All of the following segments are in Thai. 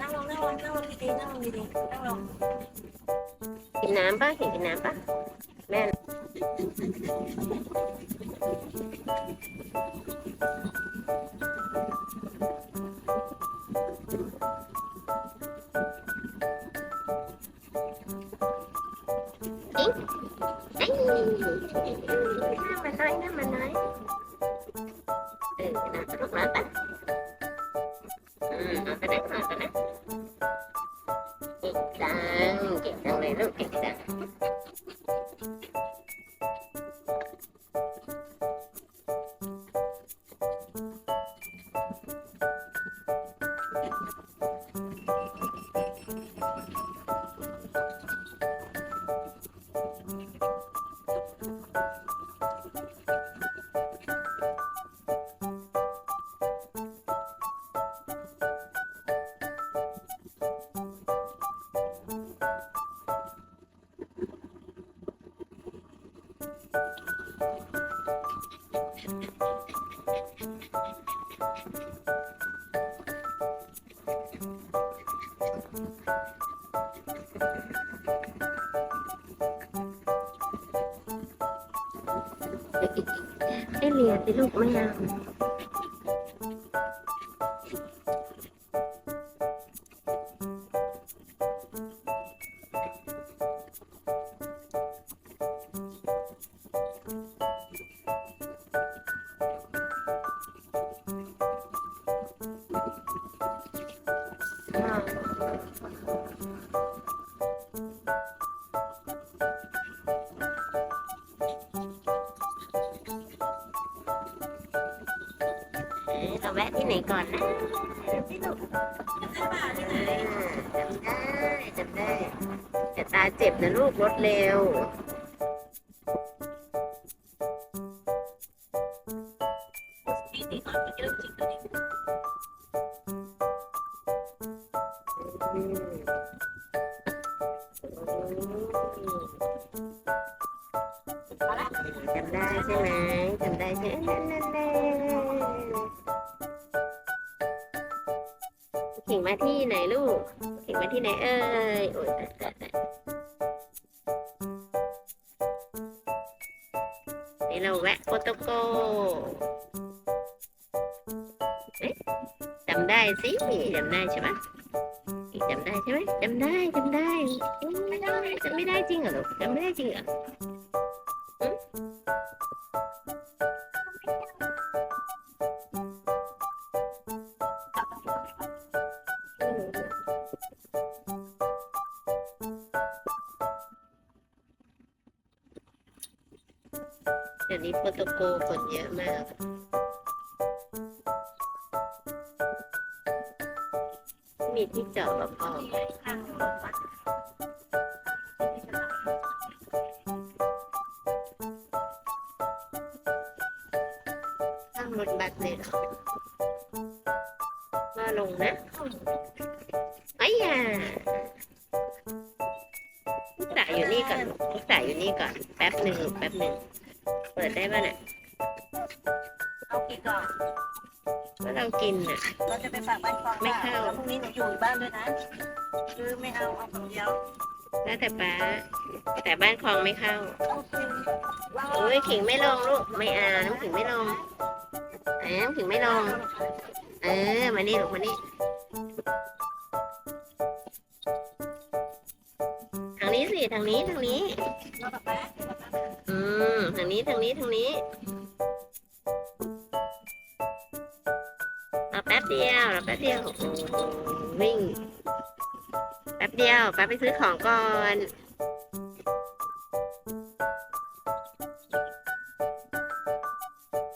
นั่งลงนั่งลงนั่งลงดีๆนั่งลงดีๆนั่งลงกินน้ำปะเห็นกินน้ำปะแม่ เรียนสิลูกไม่เอา เร็วจำได้ใช่ไหมจำได้ใช่ไหมนั่งมาที่ไหนลูก เขิงมาที่ไหนเอ่ยโอ้ย นี้เราแวะโปโตโกเอ๊จำได้สิจำได้ใช่ไหมจำได้ใช่ไหมจำได้จำได้จำไม่ได้จำไม่ได้จริงเหรอลูกจำไม่ได้จริงเหรอ ดี๋ยวนี้โปรโตโกคนเยอะมาก มีที่จอดรถพอไหมข้างรถวัดข้างรถบัสเลยเหรอ กินน่ะ เราจะไปฝากบ้านคลองไม่เข้า แล้วพรุ่งนี้หนูอยู่บ้านด้วยนะคือไม่เอาเอาคนเดียวแล้วแต่ป้า แต่บ้านคลองไม่เข้าต้องกินว้าวโอ้ยขิงไม่ลงลูก ไม่เอาน้ำขิงไม่ลงแหมน้ำขิงไม่ลง เออ มานี่ลูกมานี่ทางนี้สิ ทางนี้ ทางนี้ เราแบบแป๊บอืม ทางนี้ ทางนี้ ทางนี้รอ ดียวแป๊บเดียววิ่งแป๊บเดียวแป๊บไปซื้อของก่อน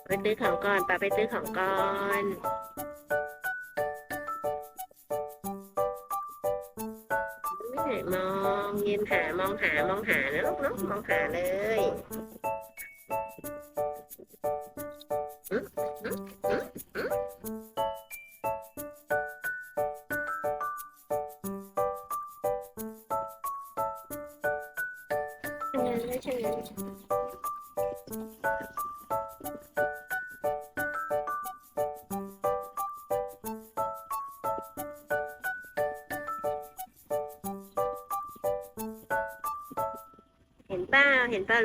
ไปซื้อของก่อนป้าไปซื้อของก่อนไม่มองยืนหามองหามองหานะลูกเนาะมองหาเลย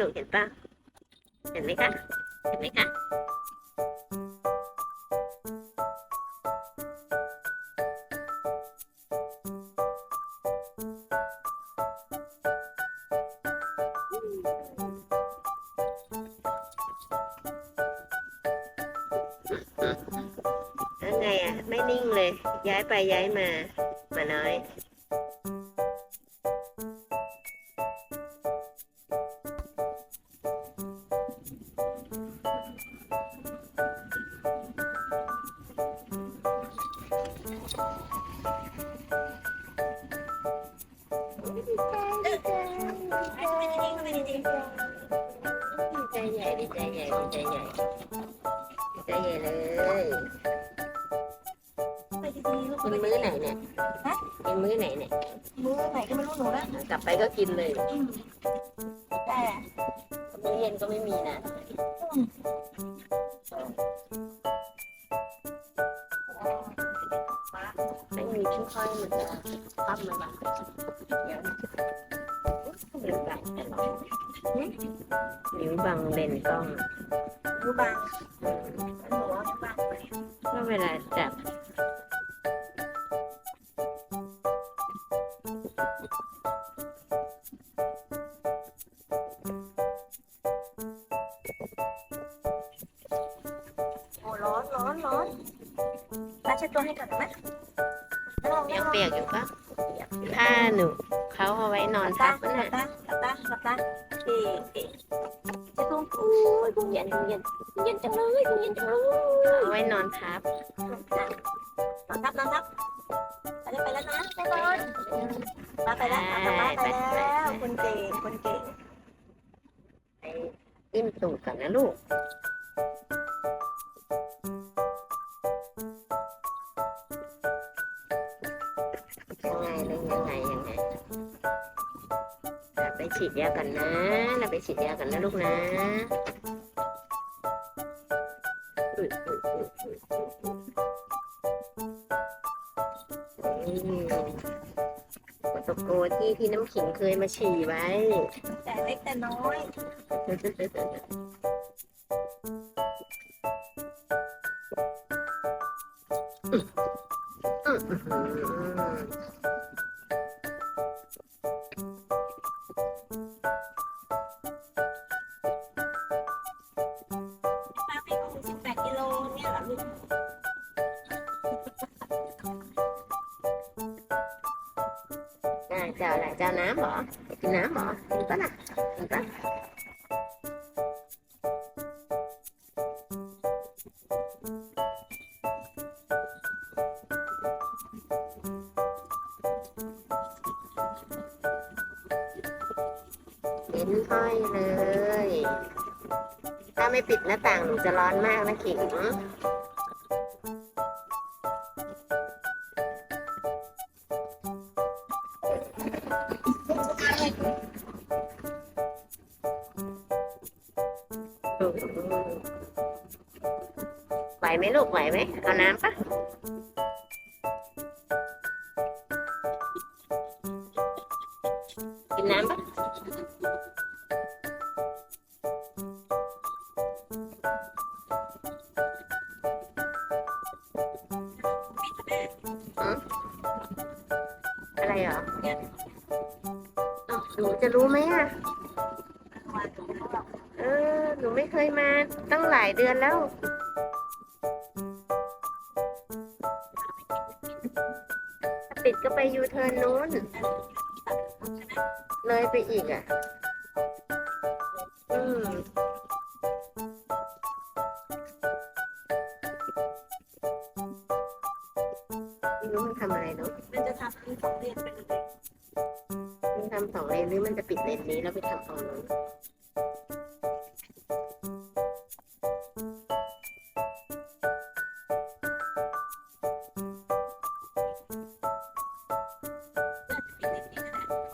ลูกเห็นป้าเห็นไหมคะ เห็นไหมคะแล้วไงอะ ไม่นิ่งเลย ย้ายไปย้ายมา มาน้อย อยมันจะปั๊บมันบ้างเดี๋ยวนะนิ้วบังนิ้วบังเลนกล้องดูบางอืมหนูว่าดูบางก็เวลาจับโอ้ร้อนร้อนร้อนตาเช็ดตัวให้ก่อนไหม เก่งคนเก่งไปจิ้มตูดก่อนนะลูกยังไงเลยยังไงยังไงไปฉีดยากันนะเราไปฉีดยากันนะลูกนะ โปรโตโกที่พี่น้ำขิงเคยมาฉี่ไว้ แต่เล็กแต่น้อย จ้าอะไรเจ้าน้ำเหรอจะกินน้ำเหรอกินปะน่ะกินปะเห็นห้อยเลย ถ้าไม่ปิดหน้าต่างหนูจะร้อนมากนะขิง ไหวไหมลูกไหวไหมเอาน้ำปะกินน้ำปะอะไรเหรอหนูจะรู้ไหมอะ เออ หนูไม่เคยมาตั้งหลายเดือนแล้ว อะไรเนาะมันจะทำเป็นสองเลนไปเลยมันทำสองเลนหรือมันจะปิดเลนนี้แล้วไปทำฝั่งนู้น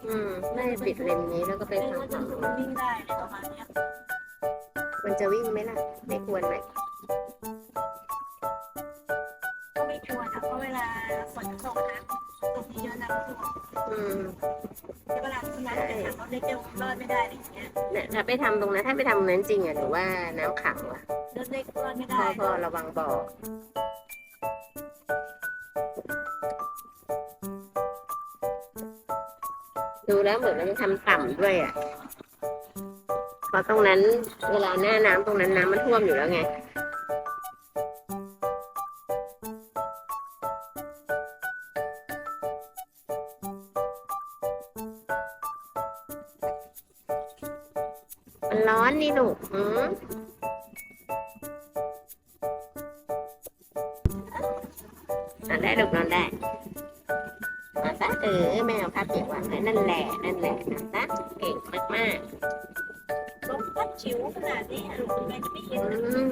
อืมน่าจะปิดเลนนี้แล้วก็ไปเป็นทางว่าจะฝั่งนู้นมันวิ่งได้ในประมาณเนี้ยมันจะวิ่งไหมล่ะ ไม่ควรไหม เวลาที่น้ำจะขังรถเล็กจะรอดไม่ได้อะไรอย่างเงี้ยเนี่ยถ้าไปทำตรงนั้นถ้าไปทำตรงนั้นจริงอะหนูว่าน้ำขังว่ะรถเล็กรอดไม่พ่ได้อพ่อระวังบ่อดูแล้วเหมือนมันจะทำต่ำด้วยอะเพราะตรงนั้นเวลาหน้าน้ำตรงนั้นน้ำมันท่วมอยู่แล้วไง มันร้อนนี่ลูกอืมนอนได้ลูกนอนได้นอนซะเออแม่เอาผ้าเปียกวางไว้นั่นแหละนั่นแหละนอนซะเก่งมากมากลมพัดชิวขนาดนี้ลูกคุณแม่จะไม่เห็ๆนอืม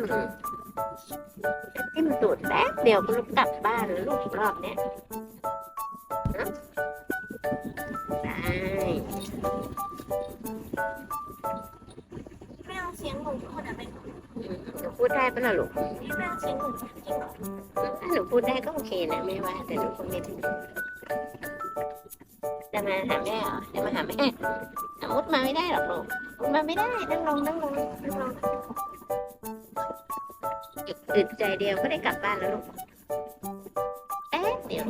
จิ้มตูดแป๊บเดียวก็ลูกกลับบ้านแล้วลูกรอบเนี้ย เอาเสียงหนูคนอะไม่อืมหนูพูดได้ปะล่ะลูกไม่เอาเสียงหนูจริงหรอถ้าหนูพูดได้ก็โอเคนะไม่ว่า แต่หนูพูดไม่ถึงจะมาหาแม่เหรอจะมาหาแม่อะมุดมาไม่ได้หรอกลูกมุดมาไม่ได้นั่งลงนั่งลงนั่งลงอึดใจเดียวก็ได้กลับบ้านแล้วลูกแป๊บเดียว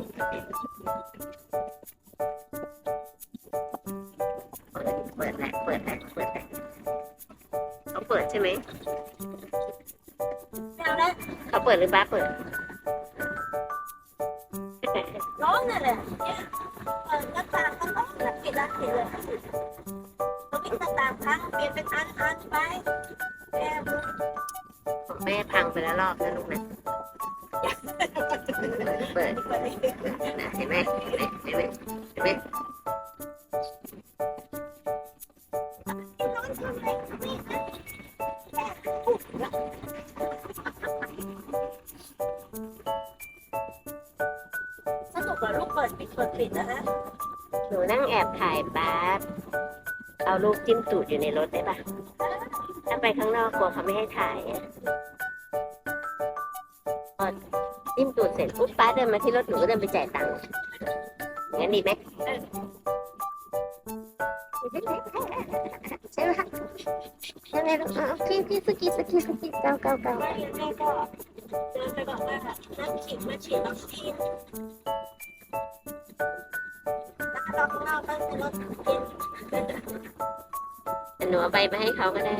เขาเปิดหรือบ้าเปิด ร้อนน่ะแหละเนี่ยเปิดหน้าต่างก็ร้อนนะปิดละปิดเลยเราปิดหน้าต่างพังเปลี่ยนเป็นอันอันไปแอบดูของแม่พังไปแล้วรอบนะลูกนะ เปิดดีกว่านี้นะเห็นไหมเห็นไหมเห็นไหมเห็นไหม ถ่ายป๊าบเอาลูกจิ้มตูดอยู่ในรถได้ปะถ้าไปข้างนอกกลัวเขาไม่ให้ถ่ายอะพอจิ้มตูดเสร็จปุ๊บป้าเดินมาที่รถหนูก็เดินไปจ่ายตังค์งั้นดีไหมใช่ไหมใช่ไหมลูกอ๋อพี่พี่สกีสกีสกีเก้าเก้าเก้าไม่งั้นแม่ก็เดินไปบอกว่านั่งฉีดมาฉีดวัคซีนแล้วก็ รอข้างนอกก็คือรถเย็นแต่หนูเอาไปไปให้เขาก็ได้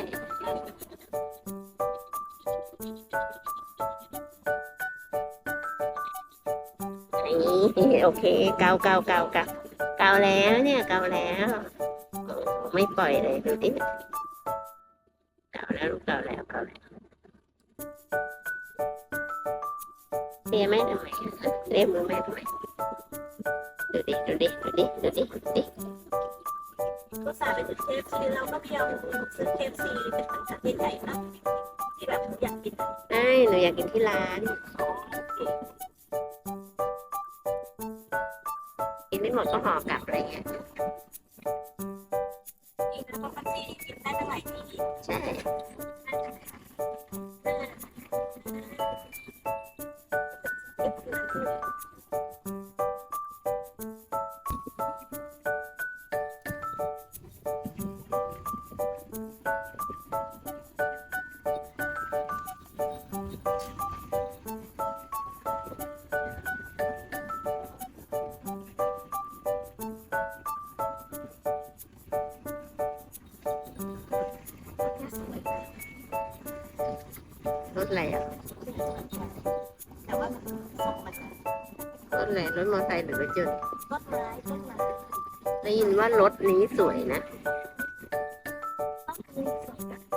นี่โอเคเกาเกาเกาเกาเกาแล้วเนี่ยเกาแล้วไม่ปล่อยเลยดูดิเกาแล้วลูกเกาแล้วเกาแล้วเรียกแม่ทำไมอะเรียมือแม่ทำไม ดิดูดิดูดิก็สาไปถึงเคฟซีเราก็พยายามซื้อเคฟซีเป็นสัญชาติไทยนะที่แบบอยากกินไอ้หนูอยากกินที่ร้าน กินไม่หมดก็ห่อกลับอะไรเงี้ยอีกแล้วก็แท็กซี่กินได้ตั้งหลายที่ใช่ ถยนไม้ต้นไม้ได้ยินว่ารถนี้สวยนะ ต้องคือส่งจากได้ยินไ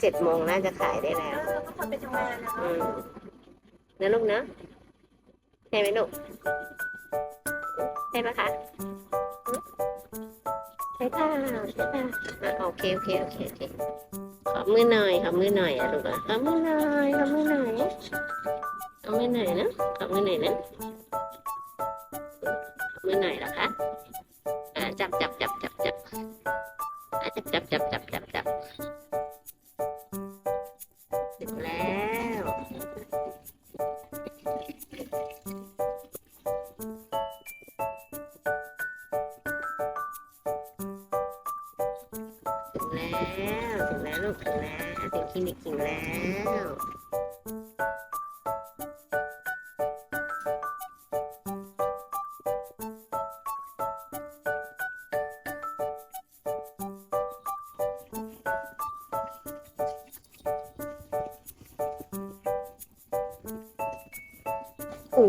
เจ็ดโมงน่าจะขายได้เอแล้วอแล้วก็คนไปทำงานนะอืมนะลูกเนอะใช่ไหมลูกใช่ไหมคะใช่ค่ะใช่ค่ะอะโอเคโอเคโอเคโอเคขอมือหน่อยขอมือหน่อยอะลูกอะขอมือหน่อยขอมือหน่อยขอมือหน่อยนะขอมือหน่อยนะขอมือหน่อยเหรอคะอะจับจับจับจับจับอะจับจับจับจับจับจับ ป็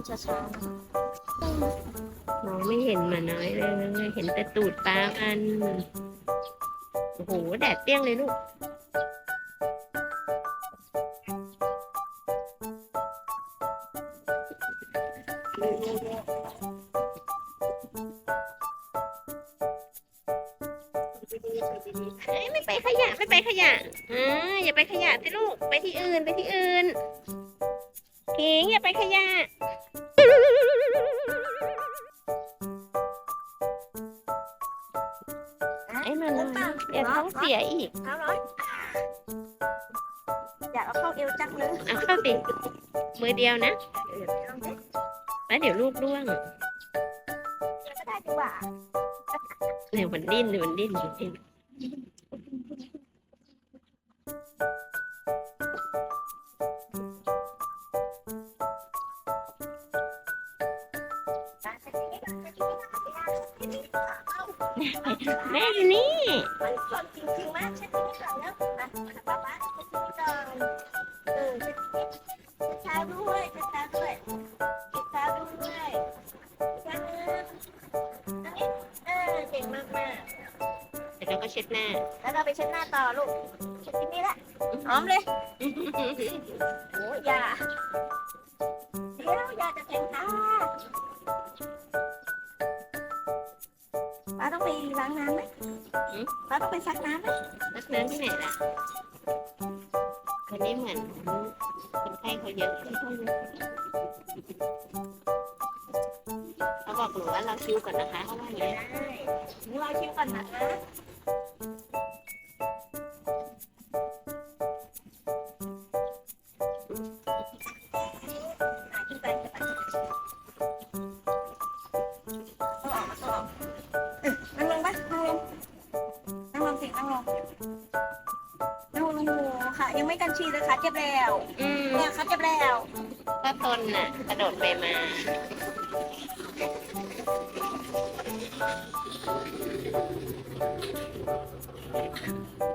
นเช้าๆมองไม่เห็นหมาน้อยเลยเห็นแต่ตูดปลามัน โอ้โห แดดเปรี้ยงเลยลูก ขิงอย่าไปขยะ ไอ้มันเดี๋ยวท้องเสียอีกเอาร้อยอยากเอาเข้าเอวจังเลยเอาเข้าติมือเดียวนะเออเอาสิแล้วเดี๋ยวลูกร่วงก็ได้ดีกว่าเดี๋ยวมันดิ้นเดี๋ยวมันดิ้นมันดิ้นร้าน แม่อยู่นี่ มันสดจริงๆมากเช็ดนี้ก่อนแล้วอะป้าป้าเช็ดนี้ก่อนเออเช็ดนี้เช้าด้วยเช็ดเท้าด้วยเช็ดเท้าด้วยเช็ดมืออันนี้เออเก่งมากมากเดี๋ยวเราก็เช็ดหน้า แล้วเราไปเช็ดหน้าต่อลูก เช็ดที่นี่แหละหอมเลยโอ้ยยา ต้องไปล้างน้ำไหมป้าต้องไปซักน้ำไหมนักน้ำที่ไหนล่ะวันนี้เหมือนคนไข้เขาเยอะเขาบอกหนูว่าเราคิวก่อนนะคะเขาว่าอย่างนี้ได้นี่รอคิวก่อนนะ ไม่กันชีเลยค่ะเจ็บแล้วอืมเนี่ยค่ะเจ็บแล้วก็ตนน่ะกระโดดไปมาไม่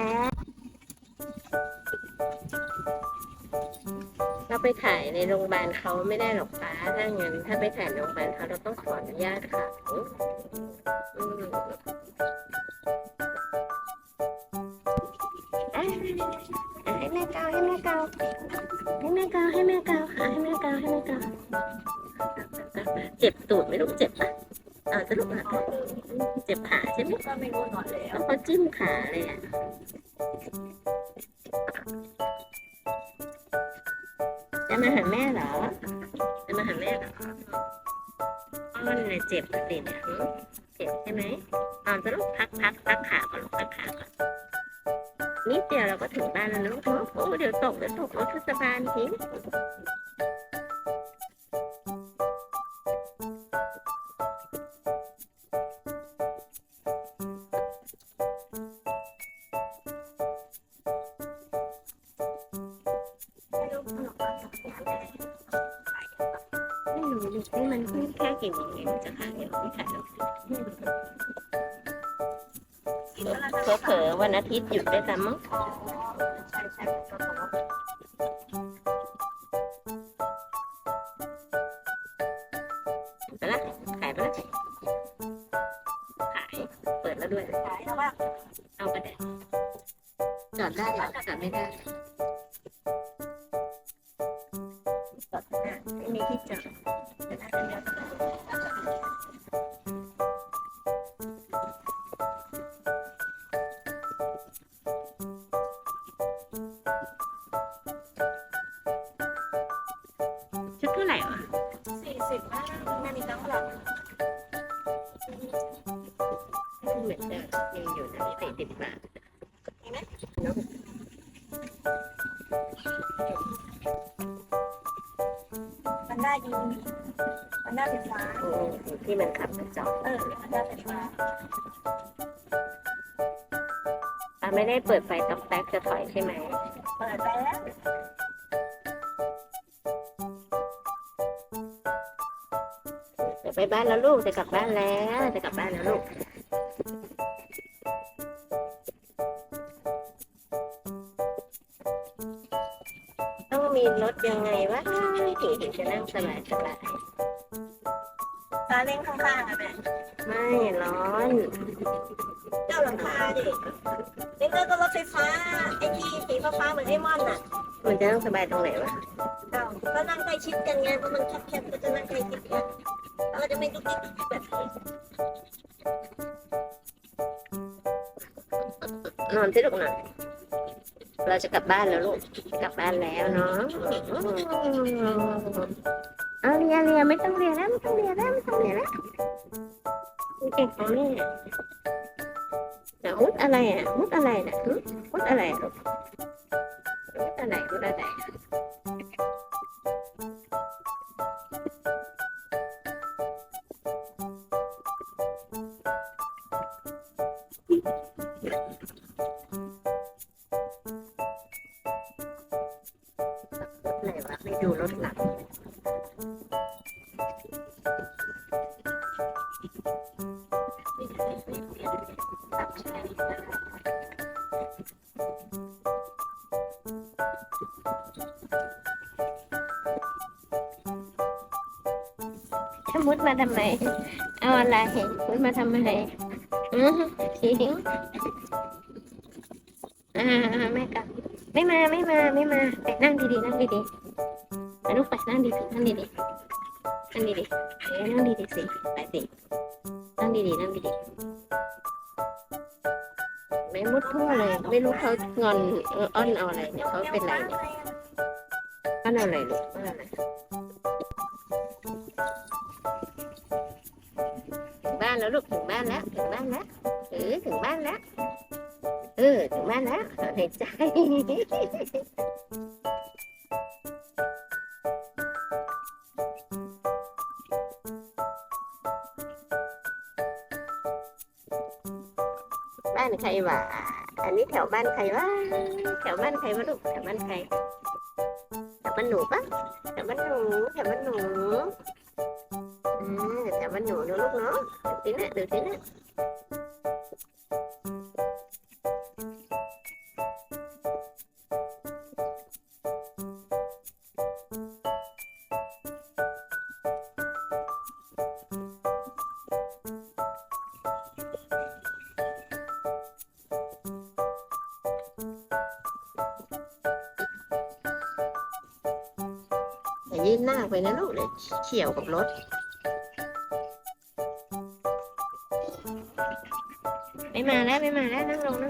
แล้ว เราไปถ่ายในโรงพยาบาลเขาไม่ได้หรอกป้าถ้างั้นถ้าไปถ่ายในโรงพยาบาลเขาเราต้องขออนุญาตค่ะอืมอะอะให้แม่เกาให้แม่เกาให้แม่เกาให้แม่เกาค่ะให้แม่เกาให้แม่เกาเจ็บตูดไหม่รู้เจ็บปะเอาจะลุกมา จ็บขาใช่ไหมก็ไม่รู้หนอนแล้วเขาจิ้มขาเลยอะจะมาหาแม่เหรอ จะมาหาแม่เหรอมันเนี่ยเจ็บปติเนี่ยเจ็บใช่ไหมตอนจะลุกพักพักพักขาก่อนลุกพักขาก่อนนิดเดียวเราก็ถึงบ้านแล้วลูกโอ้เดี๋ยวตกเดี๋ยวตกรถเทศบาลทิ้ง วันอาทิตย์หยุดได้ตามมั้ง นะสี่สิบบาทมันได้ยิงมันได้ไฟฟ้าอืมที่มันขับกระจกเออมันได้ไฟฟ้าอะไม่ได้เปิดไฟต๊อกแต๊กจะถอยใช่ไหมเปิดไปแล้วจะไปบ้านแล้วลูกจะกลับบ้านแล้วจะกลับบ้านแล้วลูก มีรถยังไงวะถึงถึงจะนั่งสบายสบายซาเล้งข้างๆอะแม่ไม่ร้อน เจ้าหลังคาดินี่ก็รถไฟฟ้า ไอ้ที่สีฟ้าๆเหมือนไอ้มอนน่ะ มันจะนั่งสบายตรงไหนวะเอ้าก็นั่งใกล้ชิดกันไงเพราะมันแคบๆก็จะนั่งใกล้ชิดกันแล้วก็จะไม่ดุ๊กดิ๊กดุ๊กดิ๊กแบบนี้นอนที่ลูกนอน เราจะกลับบ้านแล้วลูก กลับบ้านแล้วเนาะเอาเรียเรียไม่ต้องเรียแล้วไม่ต้องเรียแล้วไม่ต้องเรียแล้วเก่งของแม่แต่มุดอะไรอะมุดอะไรน่ะหึมุดอะไรลูกมุดอะไรมุดอะไร มาทำอะไรอือทิ้งอ่าไม่กลับไม่มาไม่มาไม่มาไปนั่งดีๆนั่งดีๆไปลูกไปนั่งดีๆนั่งดีๆนั่งดีๆเอ้ยนั่งดีๆสิไปสินั่งดีๆนั่งดีๆไม่มุดทั่วเลย ไม่รู้เขางอนอ้อนเอาอะไรเนี่ยเขาเป็นไรเนี่ยอ้อนเอาอะไรลูกอ้อนอะไร แล้วลูกถึงบ้านแล้วถึงบ้านแล้วเออถึงบ้านแล้วเออถึงบ้านแล้วถอนหายใจบ้านใครวะอันนี้แถวบ้านใครวะแถวบ้านใครวะลูกแถวบ้านใครแถวบ้านหนูปะแถวบ้านหนูแถวบ้านหนูอ่าแต่มันหนูนะลูกเนาะ ดูสินะดูสินะอย่ายื่นหน้าไปนะลูกเดี๋ยวเฉียวกับรถ ม่มาแล้วไม่มาแล้วนั่งลงนั่งลงนั่งลง